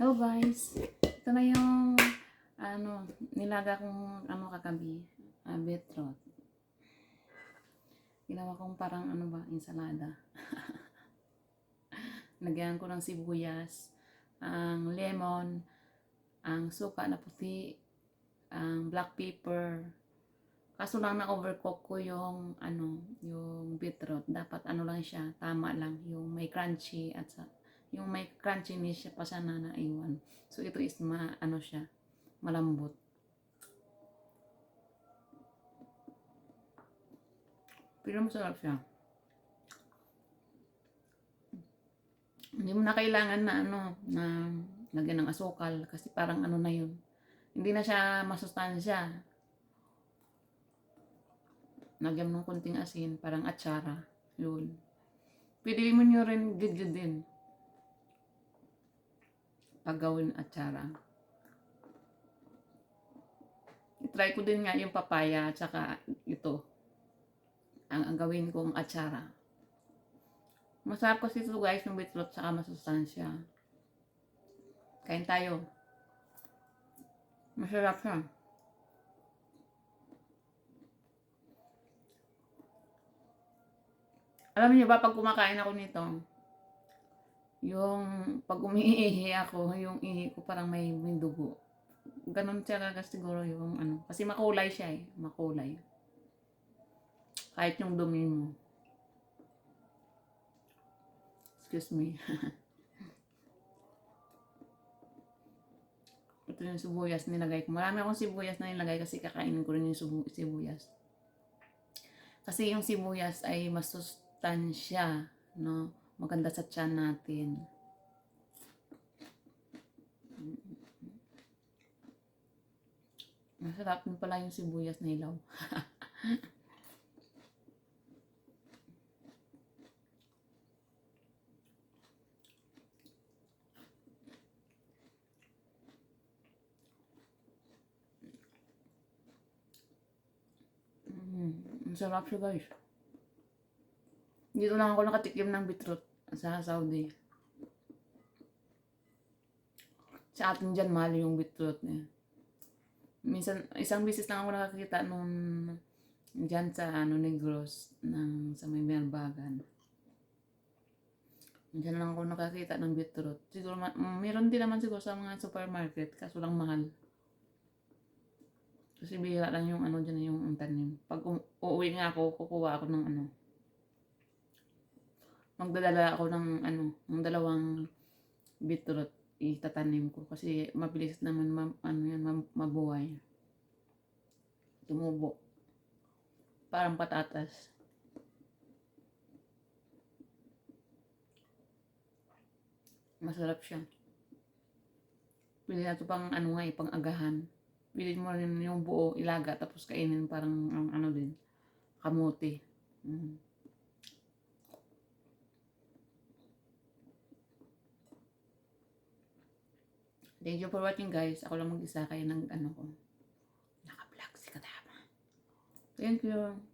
Hello guys. Ito na yung ano, nilaga kong ano kagabi, uh, beetroot. Ginawa kong parang ano ba, ensalada. Lagyan ko ng sibuyas, ang lemon, ang suka na puti, ang black pepper. Kaso lang na-overcook ko yung ano, yung beetroot. Dapat ano lang siya, tama lang, yung may crunchy at sa yung may crunchiness siya pa sana na iwan. So ito is ma ano siya, malambot. Pero masarap siya. Hindi mo na kailangan na ano, na lagyan ng asukal kasi parang ano na yun. Hindi na siya masustansya. Lagyan mo ng kunting asin, parang atsara. Yun. Pwede mo nyo rin gigid din paggawin atsara. I-try ko din nga yung papaya at saka ito. Ang, ang gawin kong atsara. Masarap kasi ito guys yung beetroot saka masustansya. Kain tayo. Masarap siya. Alam niyo ba pag kumakain ako nito, yung pag umiihi ako, yung ihi ko parang may, may dugo. Ganon kasi siguro yung ano. Kasi makulay siya eh. Makulay. Kahit yung dumi mo. Excuse me. Ito yung sibuyas nilagay ko. Marami akong sibuyas na nilagay kasi kakainin ko rin yung sibu- sibuyas. Kasi yung sibuyas ay masustansya, no? Maganda sa tiyan natin. Masarap din pala yung sibuyas na ilaw. Mm, ang sarap siya guys. Dito lang ako nakatikim ng beetroot sa Saudi. Sa atin dyan, mahal yung beetroot niya. Minsan, isang bisis lang ako nakakita nung dyan sa ano, Negros, ng, sa may Merbagan. Diyan lang ako nakakita ng beetroot. Siguro, meron din naman siguro sa mga supermarket, kaso lang mahal. Kasi bihira lang yung ano dyan, yung tanim. Pag uuwi nga ako, kukuha ako ng ano, magdadala ako ng ano, ng dalawang beetroot itatanim ko kasi mabilis naman ma, ano yan, ma- mabuhay. Tumubo. Parang patatas. Masarap siya. Pwede na pang ano nga eh, pang agahan. Pwede mo rin yung buo ilaga tapos kainin parang ang ano din, kamote. Mm. Thank you for watching guys. Ako lang mag-isa kayo ng ano ko. Naka-vlog si Kadama. Thank you.